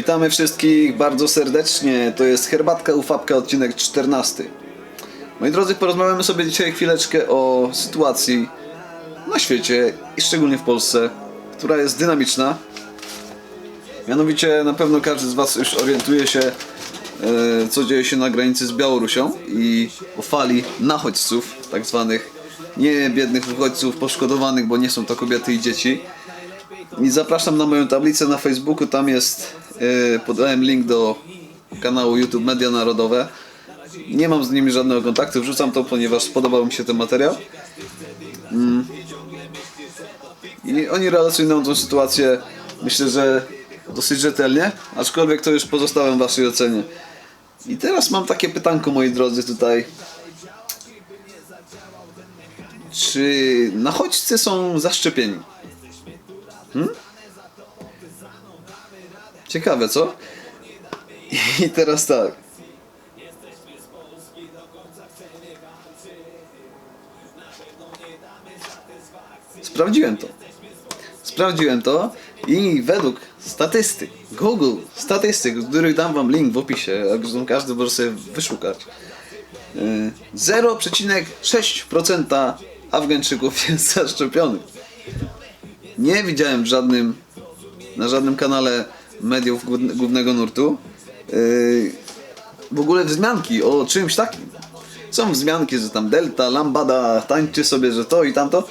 Witamy wszystkich bardzo serdecznie. To jest Herbatka Ufapka, odcinek 14. Moi drodzy, porozmawiamy sobie dzisiaj chwileczkę o sytuacji na świecie i szczególnie w Polsce, która jest dynamiczna. Mianowicie na pewno każdy z Was już orientuje się, e, co dzieje się na granicy z Białorusią i o fali nachodźców, tak zwanych nie biednych uchodźców poszkodowanych, bo nie są to kobiety i dzieci. I zapraszam na moją tablicę na Facebooku, tam jest, podałem link do kanału YouTube Media Narodowe. Nie mam z nimi żadnego kontaktu, wrzucam to, ponieważ spodobał mi się ten materiał. Mm. I oni relacjonują tą sytuację, myślę, że dosyć rzetelnie, aczkolwiek to już pozostawiam waszej ocenie. I teraz mam takie pytanko, moi drodzy, tutaj. Czy nachodźcy są zaszczepieni? Ciekawe, co? I teraz tak. Sprawdziłem to. Sprawdziłem to i według statystyk, Google statystyk, których dam wam link w opisie, każdy może sobie wyszukać. yy, 0,6% Afgańczyków jest zaszczepionych. Nie widziałem w żadnym, na żadnym kanale mediów główne- głównego nurtu yy, w ogóle wzmianki o czymś takim. Są wzmianki, że tam Delta, Lambada, tańczy sobie, że to i tamto,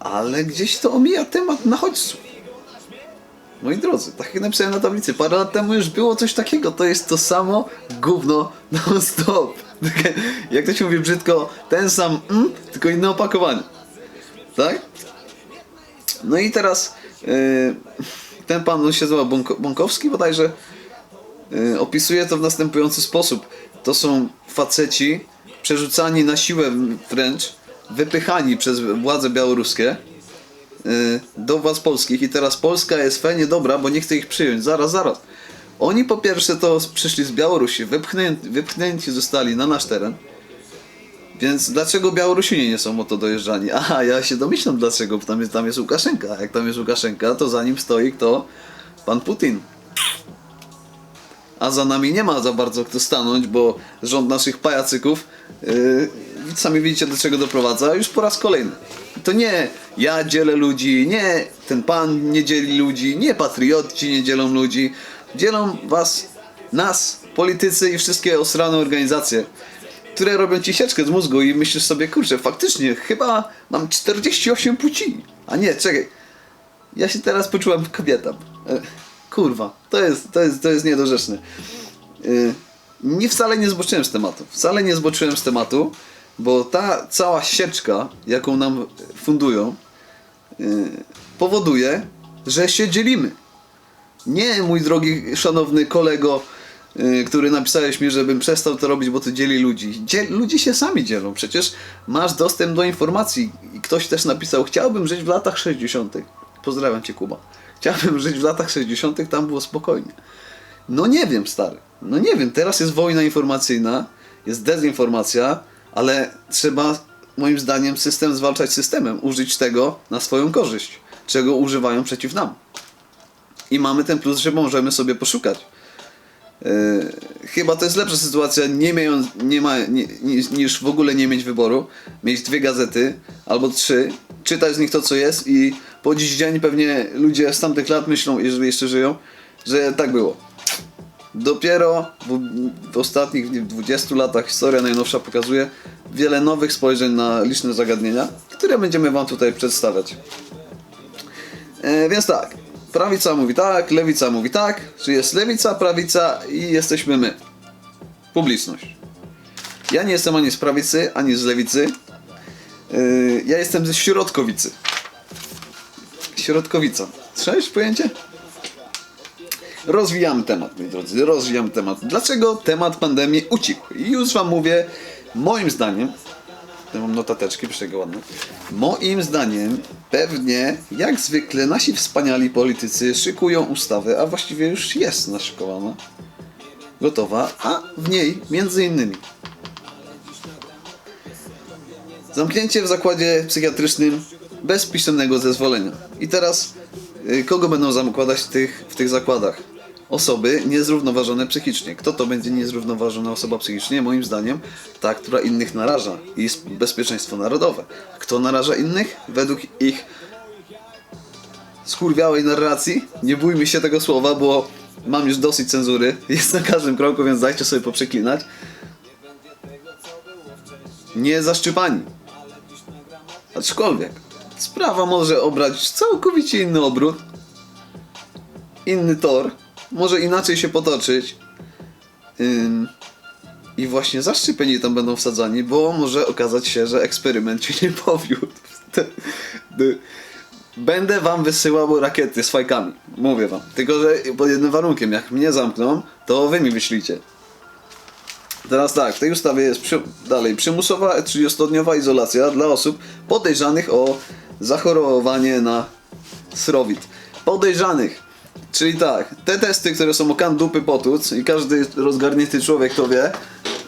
ale gdzieś to omija temat nachodźców. Moi drodzy, tak jak napisałem na tablicy, parę lat temu już było coś takiego, to jest to samo gówno non stop. Jak to się mówi brzydko, ten sam mm, tylko inne opakowanie. Tak? No i teraz yy, ten pan się nazywa Bąko, Bąkowski bodajże yy, opisuje to w następujący sposób. To są faceci przerzucani na siłę wręcz, wypychani przez władze białoruskie yy, do władz polskich i teraz Polska jest fajnie dobra, bo nie chce ich przyjąć. Zaraz, zaraz. Oni po pierwsze to przyszli z Białorusi, wypchnięci, wypchnięci zostali na nasz teren. Więc dlaczego Białorusini nie są o to dojeżdżani? Aha, ja się domyślam dlaczego, bo tam jest, tam jest Łukaszenka. Jak tam jest Łukaszenka, to za nim stoi kto? Pan Putin. A za nami nie ma za bardzo kto stanąć, bo rząd naszych pajacyków, yy, sami widzicie do czego doprowadza, już po raz kolejny. To nie ja dzielę ludzi, nie ten pan nie dzieli ludzi, nie patrioci nie dzielą ludzi. Dzielą was, nas, politycy i wszystkie osrane organizacje które robią ci sieczkę z mózgu i myślisz sobie, kurczę, faktycznie, chyba mam 48 płci. A nie, czekaj. Ja się teraz poczułem kobietą. E, Kurwa, to jest, to jest, to jest niedorzeczne. E, Nie wcale nie zboczyłem z tematu. Wcale nie zboczyłem z tematu, bo ta cała sieczka, jaką nam fundują, e, powoduje, że się dzielimy. Nie, mój drogi, szanowny kolego, który napisałeś mi, żebym przestał to robić, bo to dzieli ludzi. Dziel, ludzie się sami dzielą. Przecież masz dostęp do informacji. I ktoś też napisał, chciałbym żyć w latach 60. Pozdrawiam cię, Kuba. Chciałbym żyć w latach 60., tam było spokojnie. No nie wiem, stary. No nie wiem, teraz jest wojna informacyjna, jest dezinformacja, ale trzeba, moim zdaniem, system zwalczać systemem. Użyć tego na swoją korzyść, czego używają przeciw nam. I mamy ten plus, że możemy sobie poszukać. Yy, chyba to jest lepsza sytuacja nie mając, nie ma, nie, niż, w ogóle nie mieć wyboru. Mieć dwie gazety albo trzy, czytać z nich to co jest i po dziś dzień pewnie ludzie z tamtych lat myślą, jeżeli jeszcze żyją, że tak było. Dopiero w, w ostatnich nie wiem, 20 latach historia najnowsza pokazuje wiele nowych spojrzeń na liczne zagadnienia, które będziemy Wam tutaj przedstawiać. E, więc tak, prawica mówi tak, lewica mówi tak, czy jest lewica, prawica i jesteśmy my. Publiczność. Ja nie jestem ani z prawicy, ani z lewicy. Yy, ja jestem ze środkowicy. Środkowica. Słyszałeś pojęcie? Rozwijamy temat, moi drodzy, rozwijamy temat. Dlaczego temat pandemii ucichł? I już wam mówię, moim zdaniem, mam notateczki, ładne. Moim zdaniem, pewnie, jak zwykle, nasi wspaniali politycy szykują ustawę, a właściwie już jest naszykowana, gotowa, a w niej, między innymi, zamknięcie w zakładzie psychiatrycznym bez pisemnego zezwolenia. I teraz, y, kogo będą zakładać w tych, w tych zakładach? Osoby niezrównoważone psychicznie. Kto to będzie niezrównoważona osoba psychicznie? Moim zdaniem ta, która innych naraża i bezpieczeństwo narodowe. Kto naraża innych? Według ich skurwiałej narracji. Nie bójmy się tego słowa, bo mam już dosyć cenzury. Jest na każdym kroku, więc dajcie sobie poprzeklinać. Nie zaszczypani. Aczkolwiek sprawa może obrać całkowicie inny obrót, inny tor, może inaczej się potoczyć. Ym, I właśnie zaszczepieni tam będą wsadzani, bo może okazać się, że eksperyment się nie powiódł. Będę wam wysyłał rakiety z fajkami. Mówię wam. Tylko, że pod jednym warunkiem. Jak mnie zamkną, to wy mi wyślijcie. Teraz tak, w tej ustawie jest przy, dalej przymusowa 30-dniowa izolacja dla osób podejrzanych o zachorowanie na srowit. Podejrzanych. Czyli tak, te testy, które są o kan dupy potuc i każdy rozgarnięty człowiek to wie,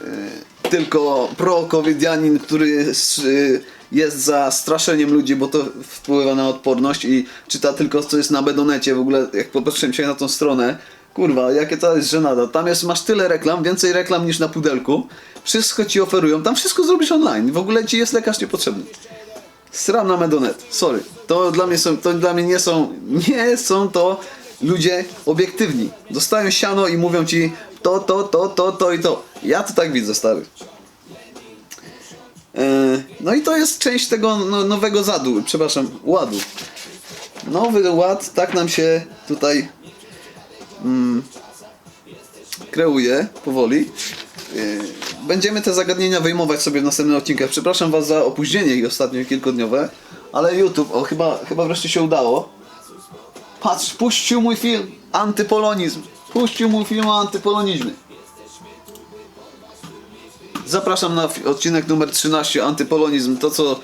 yy, tylko pro-covidianin, który yy, jest za straszeniem ludzi, bo to wpływa na odporność i czyta tylko co jest na Bedonecie, w ogóle jak popatrzyłem się na tą stronę, kurwa, jakie to jest żenada. Tam jest, masz tyle reklam, więcej reklam niż na pudelku, wszystko ci oferują, tam wszystko zrobisz online, w ogóle ci jest lekarz niepotrzebny. Sram na Medonet, sorry. To dla mnie są, to dla mnie nie są, nie są to ludzie obiektywni. Dostają siano i mówią ci to, to, to, to, to i to. Ja to tak widzę, stary. E, No i to jest część tego no, nowego zadu, przepraszam, ładu. Nowy ład, tak nam się tutaj mm, kreuje powoli. E, Będziemy te zagadnienia wyjmować sobie w następnych odcinkach. Przepraszam Was za opóźnienie ich ostatnio kilkudniowe, ale YouTube, o chyba, chyba wreszcie się udało. Patrz, puścił mój film Antypolonizm. Puścił mój film o antypolonizmie. Zapraszam na odcinek numer 13 Antypolonizm. To co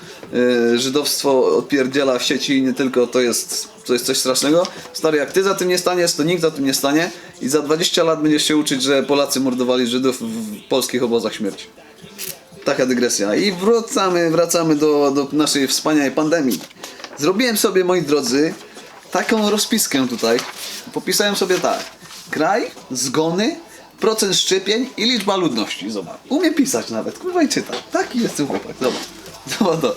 e, żydowstwo odpierdziela w sieci i nie tylko to jest, to jest coś strasznego. Stary, jak ty za tym nie staniesz, to nikt za tym nie stanie i za 20 lat będziesz się uczyć, że Polacy mordowali Żydów w polskich obozach śmierci. Taka dygresja. I wracamy, wracamy do, do naszej wspaniałej pandemii. Zrobiłem sobie, moi drodzy, taką rozpiskę tutaj. Popisałem sobie tak. Kraj, zgony, procent szczepień i liczba ludności. Zobacz. Umiem pisać nawet. Kurwa i czytam. Taki jestem chłopak. Zobacz. Zobacz to.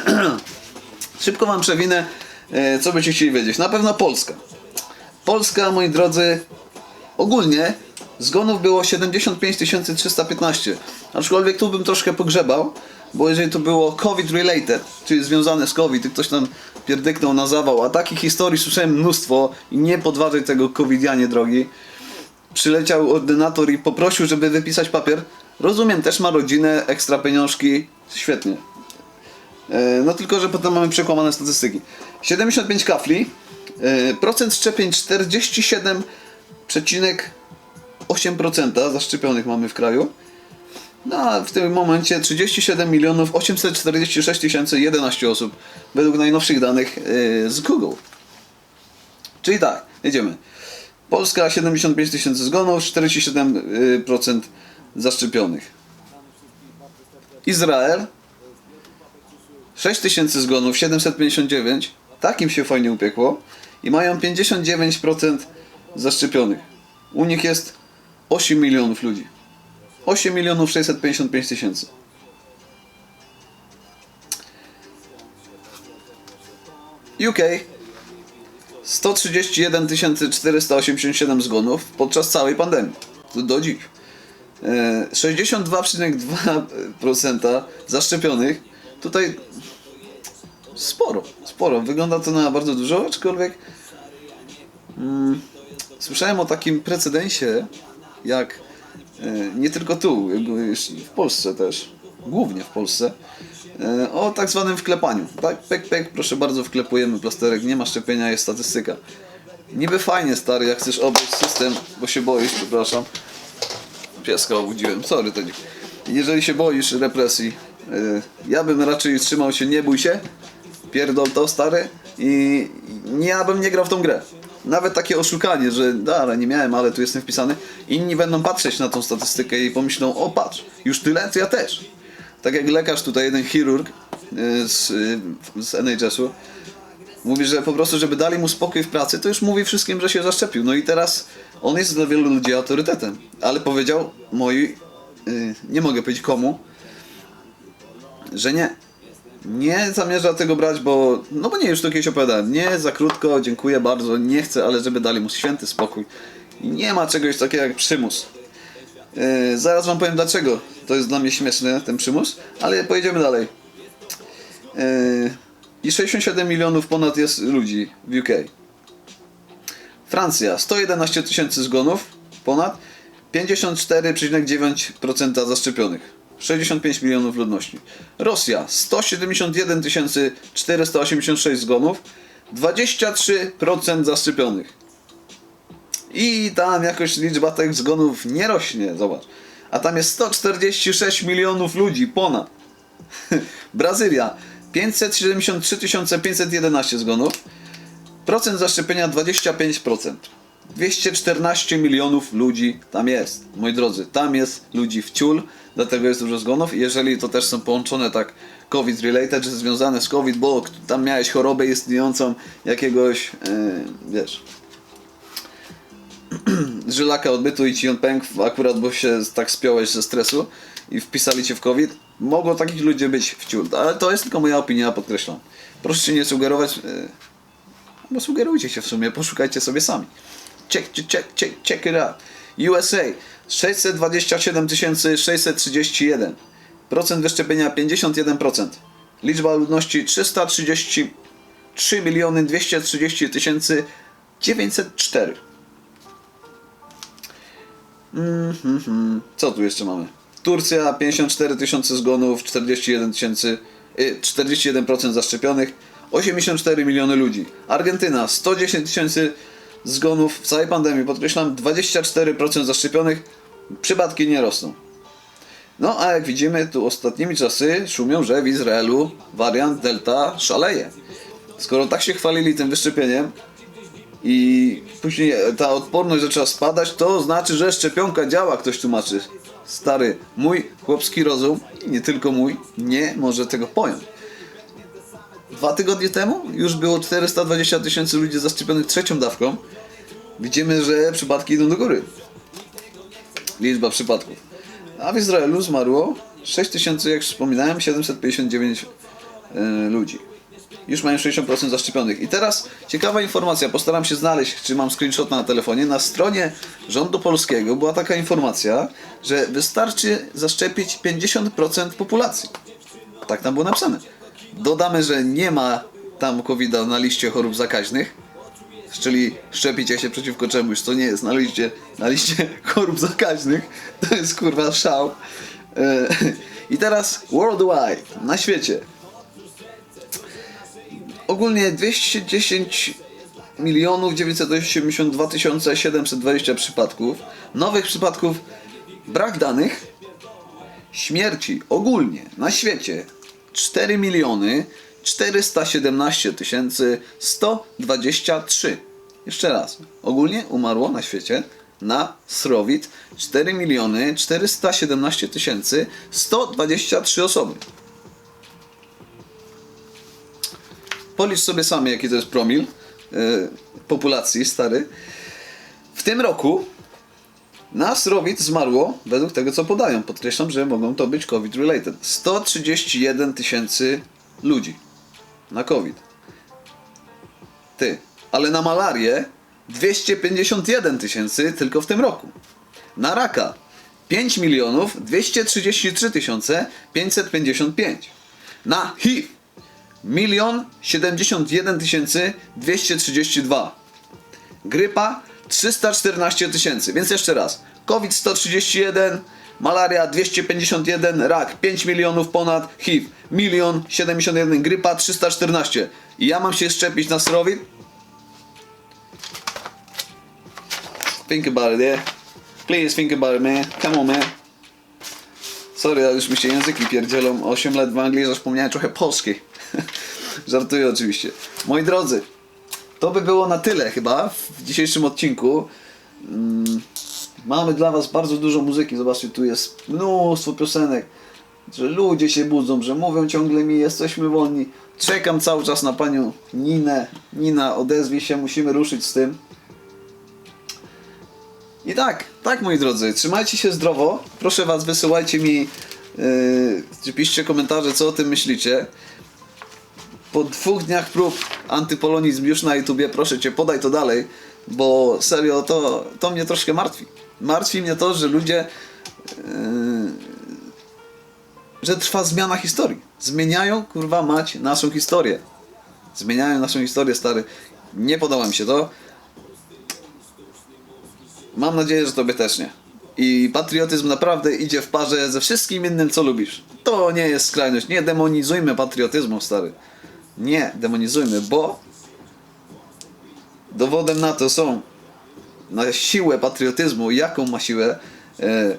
Szybko wam przewinę, e, co byście chcieli wiedzieć. Na pewno Polska. Polska, moi drodzy, ogólnie zgonów było 75 315. Aczkolwiek tu bym troszkę pogrzebał, bo jeżeli to było COVID-related, czyli związane z COVID, i ktoś tam pierdyknął na zawał, a takich historii słyszałem mnóstwo i nie podważaj tego COVIDianie drogi. Przyleciał ordynator i poprosił, żeby wypisać papier. Rozumiem, też ma rodzinę, ekstra pieniążki, świetnie. E, No tylko, że potem mamy przekłamane statystyki. 75 kafli, e, procent szczepień 47,8% zaszczepionych mamy w kraju. No w tym momencie 37 milionów 846 tysięcy 11 osób według najnowszych danych e, z Google. Czyli tak, jedziemy. Polska 75 tysięcy zgonów, 47% zaszczepionych. Izrael 6 tysięcy zgonów, 759. Takim się fajnie upiekło. I mają 59% zaszczepionych. U nich jest 8 milionów ludzi. 8 milionów 655 tysięcy. UK 131 487 zgonów podczas całej pandemii. Do dziś. E, 62,2% zaszczepionych. Tutaj sporo, sporo. Wygląda to na bardzo dużo, aczkolwiek mm, słyszałem o takim precedensie, jak e, nie tylko tu, w Polsce też, głównie w Polsce, e, o tak zwanym wklepaniu. Tak, pek, pek, proszę bardzo, wklepujemy plasterek, nie ma szczepienia, jest statystyka. Niby fajnie, stary, jak chcesz obejść system, bo się boisz, przepraszam. Pieska obudziłem, sorry to nie. Jeżeli się boisz represji, y, ja bym raczej trzymał się, nie bój się, pierdol to stary i ja bym nie grał w tą grę. Nawet takie oszukanie, że ale nie miałem, ale tu jestem wpisany. Inni będą patrzeć na tą statystykę i pomyślą, o patrz, już tyle, to ja też. Tak jak lekarz tutaj, jeden chirurg y, z, y, z NHS-u, Mówi, że po prostu, żeby dali mu spokój w pracy, to już mówi wszystkim, że się zaszczepił. No i teraz on jest dla wielu ludzi autorytetem. Ale powiedział moi, yy, nie mogę powiedzieć komu, że nie. Nie zamierza tego brać, bo. No bo nie, już to kiedyś opowiadałem. Nie, za krótko, dziękuję bardzo, nie chcę, ale żeby dali mu święty spokój. Nie ma czegoś takiego jak przymus. Yy, zaraz wam powiem dlaczego. To jest dla mnie śmieszne, ten przymus, ale pojedziemy dalej. Yy, I 67 milionów ponad jest ludzi w UK. Francja 111 tysięcy zgonów, ponad 54,9% zaszczepionych. 65 milionów ludności. Rosja 171 486 zgonów, 23% zaszczepionych. I tam jakoś liczba tych zgonów nie rośnie, zobacz. A tam jest 146 milionów ludzi, ponad. Brazylia 573 511 zgonów, procent zaszczepienia 25%. 214 milionów ludzi tam jest, moi drodzy, tam jest ludzi w ciul, dlatego jest dużo zgonów. Jeżeli to też są połączone tak COVID-related, że związane z COVID, bo tam miałeś chorobę istniejącą jakiegoś, yy, wiesz, żylaka odbytu i ci on pękł akurat, bo się tak spiąłeś ze stresu i wpisali cię w COVID, mogło takich ludzi być w ciul, ale to jest tylko moja opinia, podkreślam. Proszę się nie sugerować, yy, bo sugerujcie się w sumie, poszukajcie sobie sami. Check, check, check, check, it out. USA 627 631. Procent wyszczepienia 51%. Liczba ludności 333 miliony 230 tysięcy 904. Mhm. Co tu jeszcze mamy? Turcja 54 tysiące zgonów, 41 tysięcy, y, 41% zaszczepionych, 84 miliony ludzi. Argentyna 110 tysięcy zgonów w całej pandemii, podkreślam 24% zaszczepionych, przypadki nie rosną. No a jak widzimy, tu ostatnimi czasy szumią, że w Izraelu wariant Delta szaleje. Skoro tak się chwalili tym wyszczepieniem i później ta odporność zaczęła spadać, to znaczy, że szczepionka działa, ktoś tłumaczy. Stary, mój chłopski rozum, nie tylko mój, nie może tego pojąć. Dwa tygodnie temu już było 420 tysięcy ludzi zaszczepionych trzecią dawką. Widzimy, że przypadki idą do góry. Liczba przypadków. A w Izraelu zmarło 6 tysięcy, jak już wspominałem, 759 e, ludzi. Już mają 60% zaszczepionych. I teraz ciekawa informacja, postaram się znaleźć, czy mam screenshot na telefonie. Na stronie rządu polskiego była taka informacja, że wystarczy zaszczepić 50% populacji. Tak tam było napisane. Dodamy, że nie ma tam covid na liście chorób zakaźnych, czyli szczepicie się przeciwko czemuś, co nie jest na liście, na liście chorób zakaźnych. To jest kurwa szał. E, I teraz worldwide, na świecie. Ogólnie 210 milionów 982 720 przypadków. Nowych przypadków brak danych. Śmierci ogólnie na świecie 4 miliony 417 tysięcy 123. Jeszcze raz. Ogólnie umarło na świecie na srowit 4 miliony 417 tysięcy 123 osoby. Policz sobie sami, jaki to jest promil yy, populacji, stary. W tym roku na srowit zmarło, według tego co podają, podkreślam, że mogą to być COVID-related, 131 tysięcy ludzi na COVID. Ty. Ale na malarię 251 tysięcy tylko w tym roku. Na raka 5 milionów 233 tysiące 555. Na HIV milion 71 tysięcy 232. Grypa 314 tysięcy. Więc jeszcze raz. COVID 131, malaria 251, rak 5 milionów ponad, HIV 1 71, grypa 314. I ja mam się szczepić na srowit? Think about it, yeah? Please think about it, man. Come on, man. Sorry, ale już mi się języki pierdzielą. 8 lat w Anglii, zapomniałem trochę polskiej. Żartuję oczywiście. Moi drodzy, to by było na tyle chyba w dzisiejszym odcinku. Mm, mamy dla Was bardzo dużo muzyki. Zobaczcie, tu jest mnóstwo piosenek. Że ludzie się budzą, że mówią ciągle mi, jesteśmy wolni. Czekam cały czas na panią Ninę. Nina, odezwij się, musimy ruszyć z tym. I tak, tak moi drodzy, trzymajcie się zdrowo. Proszę was, wysyłajcie mi, yy, piszcie komentarze, co o tym myślicie. Po dwóch dniach prób antypolonizm już na YouTubie, proszę cię, podaj to dalej, bo serio, to, to mnie troszkę martwi. Martwi mnie to, że ludzie, yy, że trwa zmiana historii. Zmieniają, kurwa mać, naszą historię. Zmieniają naszą historię, stary. Nie podoba mi się to. Mam nadzieję, że tobie też nie. I patriotyzm naprawdę idzie w parze ze wszystkim innym, co lubisz. To nie jest skrajność. Nie demonizujmy patriotyzmu, stary. Nie demonizujmy, bo dowodem na to są na siłę patriotyzmu, jaką ma siłę. E,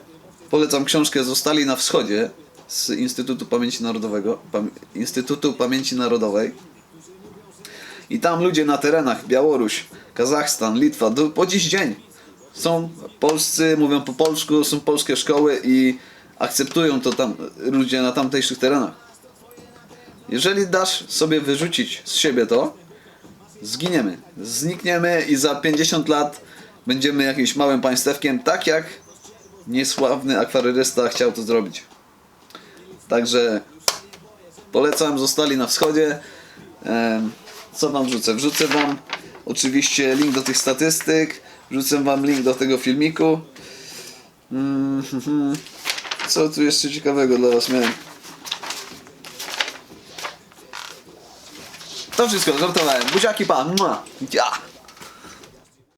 polecam książkę Zostali na Wschodzie z Instytutu Pamięci Narodowego, Pam, Instytutu Pamięci Narodowej. I tam ludzie na terenach, Białoruś, Kazachstan, Litwa, do, po dziś dzień są polscy, mówią po polsku, są polskie szkoły i akceptują to tam ludzie na tamtejszych terenach. Jeżeli dasz sobie wyrzucić z siebie to, zginiemy. Znikniemy i za 50 lat będziemy jakimś małym państewkiem, tak jak niesławny akwaryrysta chciał to zrobić. Także polecam, zostali na wschodzie. Co wam wrzucę? Wrzucę wam oczywiście link do tych statystyk, wrzucę wam link do tego filmiku. Mm. Co tu jeszcze ciekawego dla was miałem? To wszystko, żartowałem. Buziaki pan. Mua. Ja.